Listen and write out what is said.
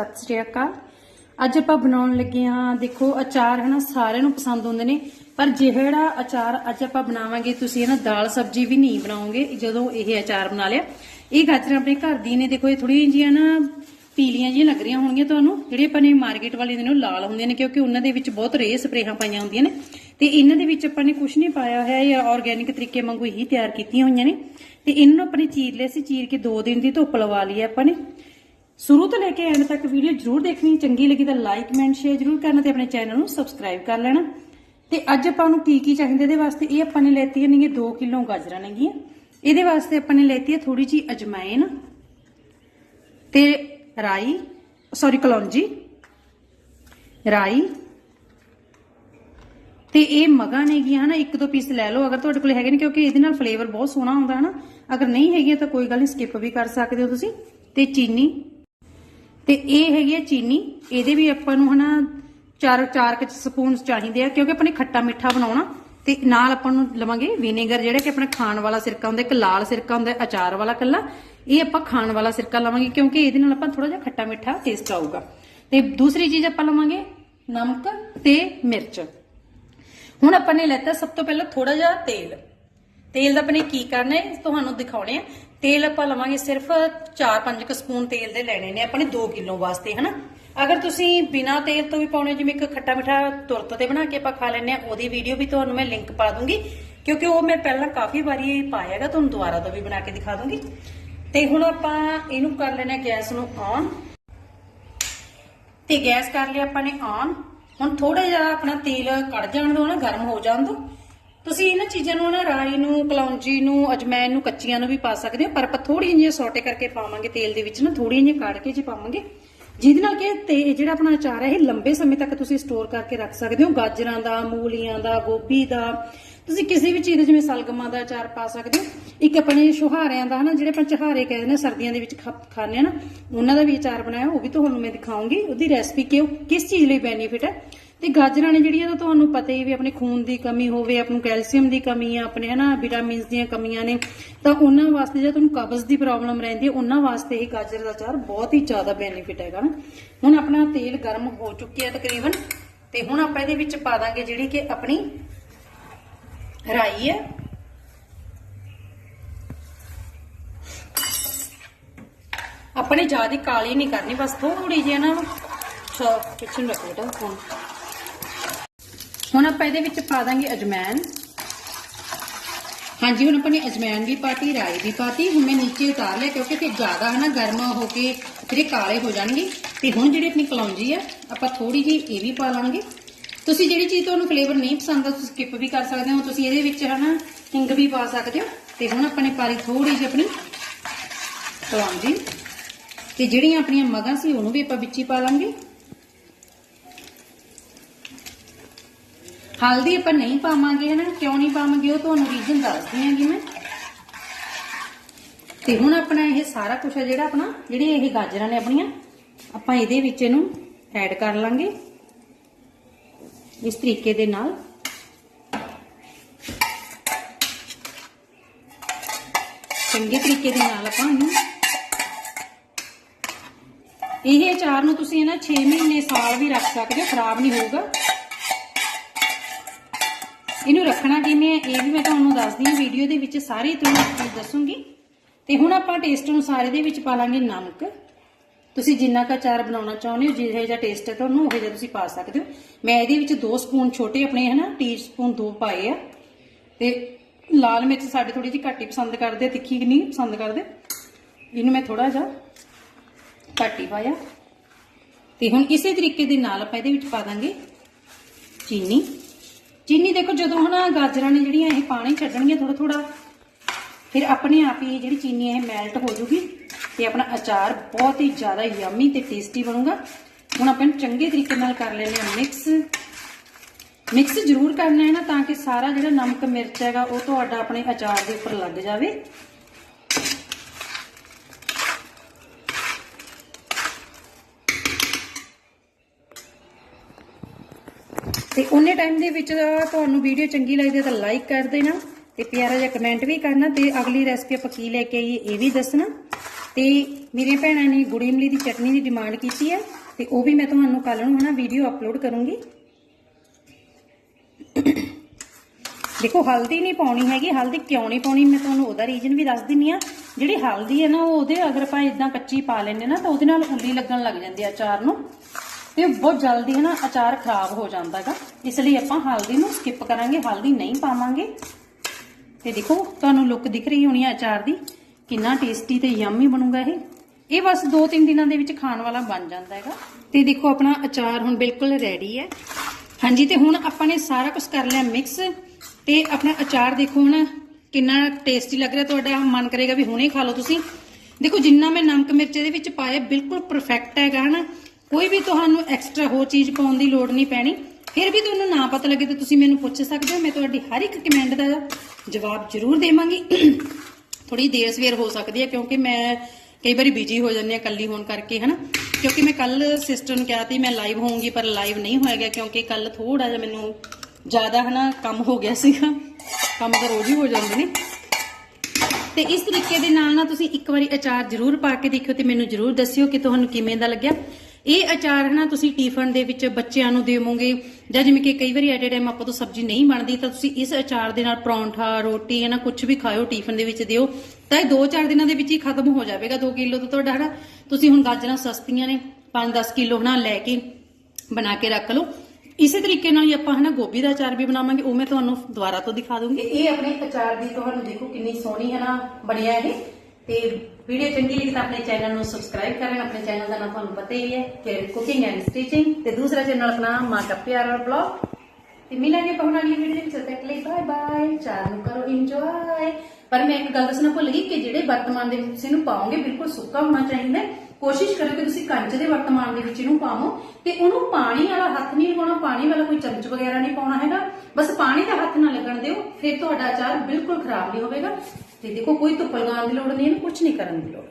ਸਤਿ ਸ੍ਰੀ ਅਕਾਲ। ਅੱਜ ਆਪਾਂ ਬਣਾਉਣ ਲੱਗੇ ਹਾਂ, ਦੇਖੋ ਅਚਾਰ ਹਨਾ, ਸਾਰਿਆਂ ਨੂੰ ਪਸੰਦ ਹੁੰਦੇ ਨੇ, ਪਰ ਜਿਹੜਾ ਅਚਾਰ ਅੱਜ ਆਪਾਂ ਬਣਾਵਾਂਗੇ, ਤੁਸੀਂ ਇਹਨਾਂ ਦਾਲ ਸਬਜ਼ੀ ਵੀ ਨਹੀਂ ਬਣਾਓਗੇ ਜਦੋਂ ਇਹ ਅਚਾਰ ਬਣਾ ਲਿਆ। ਇਹ ਗਾਜਰਾਂ ਆਪਣੇ ਘਰ ਦੀ ਨੇ, ਦੇਖੋ ਇਹ ਥੋੜੀ ਜਿਹੀਆਂ ਨਾ ਪੀਲੀਆਂ ਜਿਹੀਆਂ ਲੱਗ ਰਹੀਆਂ ਹੋਣਗੀਆਂ ਤੁਹਾਨੂੰ। ਜਿਹੜੇ ਆਪਾਂ ਨੇ ਮਾਰਕੀਟ ਵਾਲੇ ਦੇ ਨੇ ਉਹ ਲਾਲ ਹੁੰਦੇ ਨੇ, ਕਿਉਂਕਿ ਉਹਨਾਂ ਦੇ ਵਿੱਚ ਬਹੁਤ ਰੇਹ ਸਪਰੇਹਾਂ ਪਾਈਆਂ ਹੁੰਦੀਆਂ ਨੇ। ਤੇ ਇਹਨਾਂ ਦੇ ਵਿੱਚ ਆਪਾਂ ਨੇ ਕੁਝ ਨਹੀਂ ਪਾਇਆ ਹੋਇਆ, ਇਹ ਆਰਗੇਨਿਕ ਤਰੀਕੇ ਵਾਂਗੂ ਹੀ ਤਿਆਰ ਕੀਤੀਆਂ ਹੋਈਆਂ ਨੇ। ਤੇ ਇਹਨਾਂ ਨੂੰ ਆਪਾਂ ਨੇ ਚੀਰ ਲਿਆ ਸੀ, ਚੀਰ ਕੇ 2 ਦਿਨ ਦੀ ਧੁੱਪ ਲਵਾ ਲਈ ਆਪਾਂ ਨੇ। ਸ਼ੁਰੂ ਤੋਂ ਲੈ ਕੇ ਐਂਡ ਤੱਕ ਵੀਡੀਓ ਜਰੂਰ ਦੇਖਣੀ, ਚੰਗੀ ਲੱਗੀ ਤਾਂ ਲਾਈਕ ਕਮੈਂਟ ਸ਼ੇਅਰ ਜਰੂਰ ਕਰਨਾ ਤੇ ਆਪਣੇ ਚੈਨਲ ਨੂੰ ਸਬਸਕ੍ਰਾਈਬ ਕਰ ਲੈਣਾ। ਤੇ ਅੱਜ ਆਪਾਂ ਨੂੰ ਕੀ ਕੀ ਚਾਹੀਦਾ ਇਹਦੇ ਵਾਸਤੇ, ਇਹ ਆਪਾਂ ਨੇ ਲੈਤੀਆਂ ਨੇਗੀਆਂ 2 ਕਿਲੋ ਗਾਜਰਾਂ ਨੇਗੀਆਂ। ਇਹਦੇ ਵਾਸਤੇ ਆਪਾਂ ਨੇ ਲੈਤੀ ਹੈ ਥੋੜੀ ਜੀ ਅਜਮਾਇਨ ਤੇ ਰਾਈ ਸੌਰੀ ਕਲੌਂਜੀ, ਰਾਈ ਤੇ ਇਹ ਮਗਾ ਨੇਗੀਆਂ, ਹਨਾ, ਇੱਕ ਦੋ ਪੀਸ ਲੈ ਲਓ, ਅਗਰ ਤੁਹਾਡੇ ਕੋਲ ਹੈਗੇ ਨੇ, ਕਿਉਂਕਿ ਇਹਦੇ ਨਾਲ ਫਲੇਵਰ ਬਹੁਤ ਸੋਹਣਾ ਆਉਂਦਾ, ਹਨਾ। ਅਗਰ ਨਹੀਂ ਹੈਗੀਆਂ ਤਾਂ ਕੋਈ ਗੱਲ ਨਹੀਂ ਸਕਿਪ ਵੀ ਕਰ ਸਕਦੇ ਹੋ ਤੁਸੀਂ। ਤੇ ਚੀਨੀ ਤੇ ਇਹ ਹੈਗੀ ਹੈ ਚੀਨੀ। ਇਹਦੇ ਵੀ ਆਪਾਂ ਨੂੰ ਹਨਾ ਚਾਰ ਚਾਰ ਕੁ ਸਪੂਨ ਚਾਹੀਦੇ ਆ, ਕਿਉਂਕਿ ਆਪਾਂ ਖੱਟਾ ਮਿੱਠਾ ਬਣਾਉਣਾ ਤੇ ਨਾਲ ਆਪਾਂ ਨੂੰ ਲਵਾਂਗੇ ਵਿਨੇਗਰ, ਜਿਹੜਾ ਕਿ ਆਪਣਾ ਖਾਣ ਵਾਲਾ ਸਿਰਕਾ ਹੁੰਦਾ, ਇੱਕ ਲਾਲ ਸਿਰਕਾ ਹੁੰਦਾ, ਅਚਾਰ ਵਾਲਾ ਕੱਲਾ ਇਹ ਆਪਾਂ ਖਾਣ ਵਾਲਾ ਸਿਰਕਾ ਲਵਾਂਗੇ, ਕਿਉਂਕਿ ਇਹਦੇ ਨਾਲ ਆਪਾਂ ਥੋੜਾ ਜਿਹਾ ਖੱਟਾ ਮਿੱਠਾ ਟੇਸਟ ਆਊਗਾ। ਤੇ ਦੂਸਰੀ ਚੀਜ਼ ਆਪਾਂ ਲਵਾਂਗੇ ਨਮਕ ਤੇ ਮਿਰਚ। ਹੁਣ ਆਪਾਂ ਨੇ ਲੈਤਾ ਸਭ ਤੋਂ ਪਹਿਲਾਂ ਥੋੜਾ ਜਿਹਾ ਤੇਲ। ਤੇਲ ਦਾ ਆਪਾਂ ਨੇ ਕੀ ਕਰਨਾ ਹੈ ਤੁਹਾਨੂੰ ਦਿਖਾਉਣੇ ਆ। ਤੇਲ ਆਪਾਂ ਲਵਾਂਗੇ ਸਿਰਫ 4-5 ਕ ਸਪੂਨ ਤੇਲ ਦੇ ਲੈਣੇ ਨੇ, ਆਪਾਂ ਨੇ 2 ਕਿਲੋ ਵਾਸਤੇ, ਹਨਾ? ਅਗਰ ਤੁਸੀਂ ਬਿਨਾ ਤੇਲ ਤੋਂ ਵੀ ਪਾਉਣੇ, ਜਿਵੇਂ ਇੱਕ ਖੱਟਾ ਮਿੱਠਾ ਤੁਰਤ ਤੇ ਬਣਾ ਕੇ ਆਪਾਂ ਖਾ ਲੈਂਦੇ ਆ ਉਹਦੀ ਵੀਡੀਓ ਵੀ ਤੁਹਾਨੂੰ ਮੈਂ ਲਿੰਕ ਪਾ ਦੂੰਗੀ, ਕਿਉਂਕਿ ਉਹ ਮੈਂ ਪਹਿਲਾਂ ਕਾਫੀ ਵਾਰੀ ਪਾਇਆ ਤੁਹਾਨੂੰ ਦੁਬਾਰਾ ਤੋਂ ਵੀ ਬਣਾ ਕੇ ਦਿਖਾ ਦੂੰਗੀ। ਤੇ ਹੁਣ ਆਪਾਂ ਇਹਨੂੰ ਕਰ ਲੈਣੇ ਆ ਗੈਸ ਨੂੰ ਔਨ ਤੇ ਗੈਸ ਕਰ ਲਿਆ ਆਪਾਂ ਨੇ ਔਨ ਹੁਣ ਥੋੜਾ ਜਿਹਾ ਆਪਣਾ ਤੇਲ ਕੱਢ ਜਾਣ ਦੋ ਨਾ, ਗਰਮ ਹੋ ਜਾਣ ਦੋ ਤੁਸੀਂ ਇਹਨਾਂ ਚੀਜ਼ਾਂ ਨੂੰ ਨਾ ਰਾਈ ਨੂੰ, ਕਲੌਂਜੀ ਨੂੰ, ਅਜਮੈਨ ਨੂੰ, ਕੱਚੀਆਂ ਨੂੰ ਵੀ ਪਾ ਸਕਦੇ ਹੋ, ਪਰ ਆਪਾਂ ਥੋੜੀਆਂ ਜਿਹੀਆਂ ਸੌਟੇ ਕਰਕੇ ਪਾਵਾਂਗੇ ਤੇਲ ਦੇ ਵਿੱਚ ਨਾ ਥੋੜੀਆਂ ਜਿਹੀਆਂ ਕਾੜ ਕੇ ਜੀ ਪਾਵਾਂਗੇ। ਜਿਹਦੇ ਨਾਲ ਕਿ ਤੇ ਜਿਹੜਾ ਆਪਣਾ ਅਚਾਰ ਹੈ, ਇਹ ਲੰਬੇ ਸਮੇਂ ਤੱਕ ਤੁਸੀਂ ਸਟੋਰ ਕਰਕੇ ਰੱਖ ਸਕਦੇ ਹੋ, ਗਾਜਰਾਂ ਦਾ, ਮੂਲੀਆਂ ਦਾ, ਗੋਭੀ ਦਾ। ਤੁਸੀਂ ਕਿਸੇ ਵੀ ਚੀਜ਼ ਦਾ ਜਿਵੇਂ ਸਲਗਮਾਂ ਦਾ ਅਚਾਰ ਪਾ ਸਕਦੇ ਹੋ। ਇੱਕ ਆਪਣੇ ਸੁਹਾਰਿਆਂ ਦਾ ਹਨਾ ਜਿਹੜੇ ਆਪਾਂ ਛੁਹਾਰੇ ਕਹਿੰਦੇ ਨੇ, ਸਰਦੀਆਂ ਦੇ ਵਿੱਚ ਖਾ- ਖਾਂਦੇ ਆ ਨਾ, ਉਹਨਾਂ ਦਾ ਵੀ ਅਚਾਰ ਬਣਾਇਆ, ਉਹ ਵੀ ਤੁਹਾਨੂੰ ਮੈਂ ਦਿਖਾਉਂਗੀ। ਉਹਦੀ ਰੈਸਪੀ ਕਿ ਕਿਸ ਚੀਜ਼ ਲਈ ਬੈਨੀਫਿਟ ਹੈ? ਤੇ ਗਾਜਰਾਂ ਨੇ ਜਿਹੜੀਆਂ ਤਾਂ ਤੁਹਾਨੂੰ ਪਤਾ ਹੀ ਵੀ ਆਪਣੇ ਖੂਨ ਦੀ ਕਮੀ ਹੋਵੇ ਆਪ ਨੂੰ ਕੈਲਸ਼ੀਅਮ ਦੀ ਕਮੀ ਆ, ਆਪਣੇ ਹਨਾ ਵਿਟਾਮਿਨਸ ਦੀਆਂ ਕਮੀਆਂ ਨੇ, ਤਾਂ ਉਹਨਾਂ ਵਾਸਤੇ ਜੇ ਤੁਹਾਨੂੰ ਕਬਜ਼ ਦੀ ਪ੍ਰੋਬਲਮ ਰਹਿੰਦੀ ਹੈ ਉਹਨਾਂ ਵਾਸਤੇ ਇਹ ਗਾਜਰ ਦਾ ਚਾਰ ਬਹੁਤ ਹੀ ਜ਼ਿਆਦਾ ਬੈਨੀਫਿਟ ਹੈਗਾ ਹੁਣ ਆਪਣਾ ਤੇਲ ਗਰਮ ਹੋ ਚੁੱਕਿਆ ਤਕਰੀਬਨ, ਤੇ ਹੁਣ ਆਪਾਂ ਇਹਦੇ ਵਿੱਚ ਪਾ ਦਾਂਗੇ ਜਿਹੜੀ ਕਿ ਆਪਣੀ ਰਾਈ ਹੈ ਆਪਣੇ ਜ਼ਿਆਦਾ ਕਾਲੀ ਨਹੀਂ ਕਰਨੀ, ਬਸ ਥੋੜੀ ਜਿਹੀ ਨਾ, ਛੋ, ਪਿੱਛੇ ਰੱਖ ਬੇਟਾ ਹੁਣ। ਹੁਣ ਆਪਾਂ ਇਹਦੇ ਵਿੱਚ ਪਾ ਦਾਂਗੇ ਅਜਮੈਨ। ਹਾਂਜੀ, ਹੁਣ ਆਪਾਂ ਨੇ ਅਜਮੈਨ ਵੀ ਪਾਤੀ, ਰਾਈ ਵੀ ਪਾਤੀ। ਹੁਣ ਮੈਂ ਨੀਚੇ ਉਤਾਰ ਲਿਆ, ਕਿਉਂਕਿ ਫਿਰ ਜ਼ਿਆਦਾ ਹਨਾ ਗਰਮ ਹੋ ਕੇ ਫਿਰ ਕਾਲੇ ਹੋ ਜਾਣਗੇ, ਤੇ ਹੁਣ ਜਿਹੜੀ ਆਪਣੀ ਕਲੌਂਜੀ ਆ, ਆਪਾਂ ਥੋੜੀ ਜਿਹੀ ਇਹ ਵੀ ਪਾ ਲਾਂਗੇ। ਤੁਸੀਂ ਜਿਹੜੀ ਚੀਜ਼ ਤੁਹਾਨੂੰ ਫਲੇਵਰ ਨਹੀਂ ਪਸੰਦ ਆ, ਤੁਸੀਂ ਸਕਿਪ ਵੀ ਕਰ ਸਕਦੇ ਹੋ। ਤੁਸੀਂ ਇਹਦੇ ਵਿੱਚ ਹਨਾ ਹਿੰਗ ਵੀ ਪਾ ਸਕਦੇ ਹੋ। ਤੇ ਹੁਣ ਆਪਾਂ ਨੇ ਪਾਲੀ ਥੋੜੀ ਜਿਹੀ ਆਪਣੀ ਕਲੌਂਜੀ। ਤੇ ਜਿਹੜੀਆਂ ਆਪਣੀਆਂ ਮਗਾਂ ਸੀ, ਉਹਨੂੰ ਵੀ ਆਪਾਂ ਵਿੱਚ ਹੀ ਪਾ ਲਾਂਗੇ। ਹਲਦੀ ਆਪਾਂ ਨਹੀਂ ਪਾਵਾਂਗੇ, ਹਨਾ? ਕਿਉਂ ਨਹੀਂ ਪਾਵਾਂਗੇ? ਉਹ ਤੁਹਾਨੂੰ ਰੀਜ਼ਨ ਦੱਸਦੀ ਹਾਂਗੀ ਮੈਂ। ਤੇ ਹੁਣ ਆਪਣਾ ਇਹ ਸਾਰਾ ਕੁਝ ਹੈ ਜਿਹੜਾ ਆਪਣਾ ਜਿਹੜੇ ਇਹ ਗਾਜਰਾਂ ਨੇ ਆਪਣੀਆਂ, ਆਪਾਂ ਇਹਦੇ ਵਿੱਚ ਇਹਨੂੰ ਐਡ ਕਰ ਲਾਂਗੇ। ਇਸ ਤਰੀਕੇ ਦੇ ਨਾਲ। ਚੰਗੇ ਤਰੀਕੇ ਦੇ ਨਾਲ ਆਪਾਂ ਇਹਨੂੰ ਇਹ ਅਚਾਰ ਨੂੰ ਤੁਸੀਂ ਨਾ 6 ਮਹੀਨੇ ਸਾਲ ਵੀ ਰੱਖ ਸਕਦੇ ਹੋ, ਖਰਾਬ ਨਹੀਂ ਹੋਊਗਾ। ਇਹਨੂੰ ਰੱਖਣਾ ਕਿਵੇਂ ਹੈ, ਇਹ ਵੀ ਮੈਂ ਤੁਹਾਨੂੰ ਦੱਸਦੀ ਹਾਂ ਵੀਡੀਓ ਦੇ ਵਿੱਚ ਸਾਰੇ ਤੁਹਾਨੂੰ ਚੀਜ਼ ਦੱਸੂਗੀ। ਤੇ ਹੁਣ ਆਪਾਂ ਟੇਸਟ ਅਨੁਸਾਰ ਇਹਦੇ ਵਿੱਚ ਪਾ ਲਾਂਗੇ ਨਮਕ। ਤੁਸੀਂ ਜਿੰਨਾ ਕਾ ਚਾਰ ਬਣਾਉਣਾ ਚਾਹੁੰਦੇ ਹੋ, ਜਿਹੇ ਜਿਹਾ ਟੇਸਟ ਹੈ ਤੁਹਾਨੂੰ, ਉਹ ਜਿਹਾ ਤੁਸੀਂ ਪਾ ਸਕਦੇ ਹੋ। ਮੈਂ ਇਹਦੇ ਵਿੱਚ 2 ਸਪੂਨ ਛੋਟੇ ਆਪਣੇ, ਹਨਾ ਟੀ ਸਪੂਨ 2 ਪਾਏ ਆ। ਤੇ ਲਾਲ ਮਿਰਚ ਸਾਡੇ ਥੋੜੀ ਜਿਹੀ ਘੱਟ ਹੀ ਪਸੰਦ ਕਰਦੇ ਤਿੱਖੀ ਨਹੀਂ ਪਸੰਦ ਕਰਦੇ? ਇਹਨੂੰ ਮੈਂ ਥੋੜਾ ਜਿਹਾ ਘੱਟ ਹੀ ਪਾਇਆ। ਤੇ ਹੁਣ ਇਸੇ ਤਰੀਕੇ ਦੇ ਨਾਲ ਆਪਾਂ ਇਹਦੇ ਵਿੱਚ ਪਾ ਦਾਂਗੇ ਚੀਨੀ। ਚੀਨੀ ਦੇਖੋ ਜਦੋਂ ਹਨਾ ਗਾਜਰਾਂ ਨੇ ਜਿਹੜੀਆਂ ਇਹ ਪਾਣੀ ਛੱਡਣਗੀਆਂ ਥੋੜਾ ਥੋੜਾ ਫਿਰ ਆਪਣੇ ਆਪ ਹੀ ਇਹ ਜਿਹੜੀ ਚੀਨੀ ਇਹ ਮੈਲਟ ਹੋ ਜੂਗੀ ਤੇ ਆਪਣਾ ਅਚਾਰ ਬਹੁਤ ਹੀ ਜ਼ਿਆਦਾ ਯਮੀ ਤੇ ਟੇਸਟੀ ਬਣੂਗਾ। ਹੁਣ ਆਪਾਂ ਇਹਨੂੰ ਚੰਗੇ ਤਰੀਕੇ ਨਾਲ ਕਰ ਲੈਣੇ ਆ ਮਿਕਸ ਮਿਕਸ ਜ਼ਰੂਰ ਕਰਨਾ ਹੈ ਨਾ ਤਾਂ ਕਿ ਸਾਰਾ ਜਿਹੜਾ ਨਮਕ ਮਿਰਚ ਹੈਗਾ ਉਹ ਤੁਹਾਡਾ ਆਪਣੇ ਅਚਾਰ ਦੇ ਉੱਪਰ ਲੱਗ ਜਾਵੇ। ਤੇ ਉਹਨੇ ਟਾਈਮ ਦੇ ਵਿੱਚ ਤੁਹਾਨੂੰ ਵੀਡੀਓ ਚੰਗੀ ਲੱਗਦੀ ਹੈ ਤਾਂ ਲਾਈਕ ਕਰ ਦੇਣਾ ਤੇ ਪਿਆਰਾ ਜਿਹਾ ਕਮੈਂਟ ਵੀ ਕਰਨਾ ਤੇ ਅਗਲੀ ਰੈਸਪੀ ਆਪਾਂ ਕੀ ਲੈ ਕੇ ਆਈਏ ਇਹ ਵੀ ਦੱਸਣਾ। ਤੇ ਮੇਰੀਆਂ ਭੈਣਾਂ ਨੇ ਗੁੜੀ ਇਮਲੀ ਦੀ ਚਟਨੀ ਦੀ ਡਿਮਾਂਡ ਕੀਤੀ ਹੈ ਤੇ ਉਹ ਵੀ ਮੈਂ ਤੁਹਾਨੂੰ ਕੱਲ ਨੂੰ ਹਨਾ ਵੀਡੀਓ ਅਪਲੋਡ ਕਰੂੰਗੀ। ਦੇਖੋ ਹਲਦੀ ਨਹੀਂ ਪਾਉਣੀ ਹੈਗੀ, ਹਲਦੀ ਕਿਉਂ ਨਹੀਂ ਪਾਉਣੀ ਮੈਂ ਤੁਹਾਨੂੰ ਉਹਦਾ ਰੀਜ਼ਨ ਵੀ ਦੱਸ ਦਿੰਨੀ ਆ। ਜਿਹੜੀ ਹਲਦੀ ਹੈ ਨਾ ਉਹ ਉਹਦੇ ਅਗਰ ਆਪਾਂ ਇਦਾਂ ਕੱਚੀ ਪਾ ਲੈਂਦੇ ਨਾ ਤਾਂ ਉਹਦੇ ਨਾਲ ਉੱਲੀ ਲੱਗਣ ਲੱਗ ਜਾਂਦੀ ਆ ਅਚਾਰ ਨੂੰ। ਤੇ ਬਹੁਤ ਜਲਦੀ ਹੈ ਨਾ ਅਚਾਰ ਖਰਾਬ ਹੋ ਜਾਂਦਾ ਹੈਗਾ ਇਸ ਲਈ ਆਪਾਂ ਹਲਦੀ ਨੂੰ ਸਕਿਪ ਕਰਾਂਗੇ, ਹਲਦੀ ਨਹੀਂ ਪਾਵਾਂਗੇ। ਤੇ ਦੇਖੋ, ਤੁਹਾਨੂੰ ਲੁੱਕ ਦਿਖ ਰਹੀ ਹੋਣੀ ਹੈ ਅਚਾਰ ਦੀ। ਕਿੰਨਾ ਟੇਸਟੀ ਤੇ ਯੰਮੀ ਬਣੂਗਾ ਇਹ। ਇਹ ਬਸ 2-3 ਦਿਨਾਂ ਦੇ ਵਿੱਚ ਖਾਣ ਵਾਲਾ ਬਣ ਜਾਂਦਾ ਹੈਗਾ ਤੇ ਦੇਖੋ, ਆਪਣਾ ਅਚਾਰ ਹੁਣ ਬਿਲਕੁਲ ਰੈਡੀ ਹੈ। ਹਾਂਜੀ, ਤੇ ਹੁਣ ਆਪਾਂ ਨੇ ਸਾਰਾ ਕੁਝ ਕਰ ਲਿਆ ਮਿਕਸ ਤੇ ਆਪਣਾ ਅਚਾਰ ਦੇਖੋ ਹੁਣ ਕਿੰਨਾ ਟੇਸਟੀ ਲੱਗ ਰਿਹਾ। ਤੁਹਾਡਾ ਮਨ ਕਰੇਗਾ ਵੀ ਹੁਣੇ ਖਾ ਲਓ ਤੁਸੀਂ। ਦੇਖੋ, ਜਿੰਨਾ ਮੈਂ ਨਮਕ ਮਿਰਚ ਇਹਦੇ ਵਿੱਚ ਪਾਇਆ, ਬਿਲਕੁਲ ਪਰਫੈਕਟ ਹੈਗਾ, ਹਨਾ। ਕੋਈ ਵੀ ਤੁਹਾਨੂੰ ਐਕਸਟਰਾ ਹੋਰ ਚੀਜ਼ ਪਾਉਣ ਦੀ ਲੋੜ ਨਹੀਂ ਪੈਣੀ, ਫਿਰ ਵੀ ਤੁਹਾਨੂੰ ਨਾ ਪਤਾ ਲੱਗੇ ਤਾਂ ਤੁਸੀਂ ਮੈਨੂੰ ਪੁੱਛ ਸਕਦੇ ਹੋ, ਮੈਂ ਤੁਹਾਡੀ ਹਰ ਇੱਕ ਕਮੈਂਟ ਦਾ ਜਵਾਬ ਜ਼ਰੂਰ ਦੇਵਾਂਗੀ। ਥੋੜੀ ਦੇਰ ਸਵੇਰ ਹੋ ਸਕਦੀ ਹੈ ਕਿਉਂਕਿ ਮੈਂ ਕਈ ਵਾਰੀ ਬਿਜ਼ੀ ਹੋ ਜਾਂਦੀ ਹਾਂ ਇਕੱਲੀ ਹੋਣ ਕਰਕੇ, ਹਨਾ? ਕਿਉਂਕਿ ਮੈਂ ਕੱਲ ਸਿਸਟਰ ਨੂੰ ਕਿਹਾ ਸੀ, ਮੈਂ ਲਾਈਵ ਹੋਊਂਗੀ, ਪਰ ਲਾਈਵ ਨਹੀਂ ਹੋਇਆ ਗਿਆ ਕਿਉਂਕਿ ਕੱਲ ਥੋੜਾ ਜਿਹਾ ਮੈਨੂੰ ਜ਼ਿਆਦਾ, ਹਨਾ, ਕੰਮ ਹੋ ਗਿਆ ਸੀਗਾ। ਕੰਮ ਤਾਂ ਰੋਜ਼ ਹੀ ਹੋ ਜਾਂਦੇ ਨੇ। ਤੇ ਇਸ ਤਰੀਕੇ ਦੇ ਨਾਲ ਨਾ ਤੁਸੀਂ ਇੱਕ ਵਾਰੀ ਅਚਾਰ ਜ਼ਰੂਰ ਪਾ ਕੇ ਦੇਖਿਓ ਤੇ ਮੈਨੂੰ ਜ਼ਰੂਰ ਦੱਸਿਓ ਕਿ ਤੁਹਾਨੂੰ ਕਿਵੇਂ ਦਾ ਲੱਗਿਆ। ਇਹ ਅਚਾਰ ਹੈ ਨਾ ਤੁਸੀਂ ਟਿਫਨ ਦੇ ਵਿੱਚ ਬੱਚਿਆਂ ਨੂੰ ਦੇਵੋਗੇ ਜਾਂ ਜਿਵੇਂ ਕਿ ਕਈ ਵਾਰੀ ਐਟ ਟਾਈਮ ਆਪਾਂ ਤੋਂ ਸਬਜ਼ੀ ਨਹੀਂ ਬਣਦੀ, ਤਾਂ ਤੁਸੀਂ ਇਸ ਅਚਾਰ ਦੇ ਨਾਲ ਪਰੌਂਠਾ, ਰੋਟੀ ਹੈ ਕੁਝ ਵੀ ਖਾਓ ਟਿਫਨ ਦੇ ਵਿੱਚ ਦਿਓ, ਤਾਂ ਇਹ 2-4 ਦਿਨਾਂ ਦੇ ਵਿੱਚ ਹੀ ਖਤਮ ਹੋ ਜਾਵੇਗਾ 2 ਕਿਲੋ ਤਾਂ ਤੁਹਾਡਾ ਹਨਾ, ਤੁਸੀਂ ਹੁਣ ਗਾਜਰਾਂ ਸਸਤੀਆਂ ਨੇ 5-10 ਕਿਲੋ ਹਨਾ ਲੈ ਕੇ ਬਣਾ ਕੇ ਰੱਖ ਲਓ। ਇਸੇ ਤਰੀਕੇ ਨਾਲ ਹੀ ਆਪਾਂ ਹਨਾ ਗੋਭੀ ਦਾ ਅਚਾਰ ਵੀ ਬਣਾਵਾਂਗੇ, ਉਹ ਮੈਂ ਤੁਹਾਨੂੰ ਦੁਬਾਰਾ ਤੋਂ ਦਿਖਾ ਦੂੰਗੀ ਇਹ ਆਪਣੇ ਅਚਾਰ ਦੀ ਤੁਹਾਨੂੰ ਦੇਖੋ ਕਿੰਨੀ ਸੋਹਣੀ ਹੈ ਨਾ, ਬਣਿਆ ਇਹ। ਤੇ ਵੀਡੀਓ ਚੰਗੀ ਲੱਗੀ ਤਾਂ ਆਪਣੇ ਚੈਨਲ ਨੂੰ ਸਬਸਕ੍ਰਾਈਬ ਕਰਨ। ਆਪਣੇ ਚੈਨਲ ਦਾ ਨਾਮ ਤੁਹਾਨੂੰ ਪਤਾ ਹੀ ਹੈ ਕਿ ਕੁਕਿੰਗ ਐਂਡ ਸਟਿਚਿੰਗ ਤੇ ਦੂਸਰਾ ਚੈਨਲ ਆਪਣਾ ਮਾਂ ਦਾ ਪਿਆਰਾ ਬਲੌਗ ਤੇ ਮਿਲਾਂਗੇ ਆਪਾਂ ਅਗਲੀ ਵੀਡੀਓ ਵਿੱਚ। ਤੱਕ ਲਈ ਬਾਏ ਬਾਏ ਚਾਰ ਨੂੰ ਕਰੋ ਇੰਜੋਏ ਪਰ ਮੈਂ ਇੱਕ ਗੱਲ ਦੱਸਣਾ ਭੁੱਲ ਗਈ ਕਿ ਜਿਹੜੇ ਵਰਤਮਾਨ ਦੇ ਵਿੱਚ ਤੁਸੀਂ ਇਹਨੂੰ ਪਾਓਗੇ, ਬਿਲਕੁਲ ਸੁੱਕਾ ਹੋਣਾ ਚਾਹੀਦਾ। ਕੋਸ਼ਿਸ਼ ਕਰੋ ਕਿ ਤੁਸੀਂ ਕੰਚ ਦੇ ਵਰਤਮਾਨ ਦੇ ਵਿੱਚ ਇਹਨੂੰ ਪਾਵੋ। ਤੇ ਉਹਨੂੰ ਪਾਣੀ ਵਾਲਾ ਹੱਥ ਨਹੀਂ ਲਗਾਉਣਾ, ਪਾਣੀ ਵਾਲਾ ਕੋਈ ਚਮਚ ਵਗੈਰਾ ਨਹੀਂ ਪਾਉਣਾ ਹੈਗਾ। ਬਸ ਪਾਣੀ ਦਾ ਹੱਥ ਨਾ ਲੱਗਣ ਦਿਓ, ਫਿਰ ਤੁਹਾਡਾ ਅਚਾਰ ਬਿਲਕੁਲ ਖਰਾਬ ਨਹੀਂ ਹੋਵੇਗਾ। ਤੇ ਦੇਖੋ ਕੋਈ ਧੁੱਪ ਲਗਾਉਣ ਦੀ ਲੋੜ ਨਹੀਂ ਇਹਨੂੰ ਕੁਝ ਨਹੀਂ ਕਰਨ ਦੀ ਲੋੜ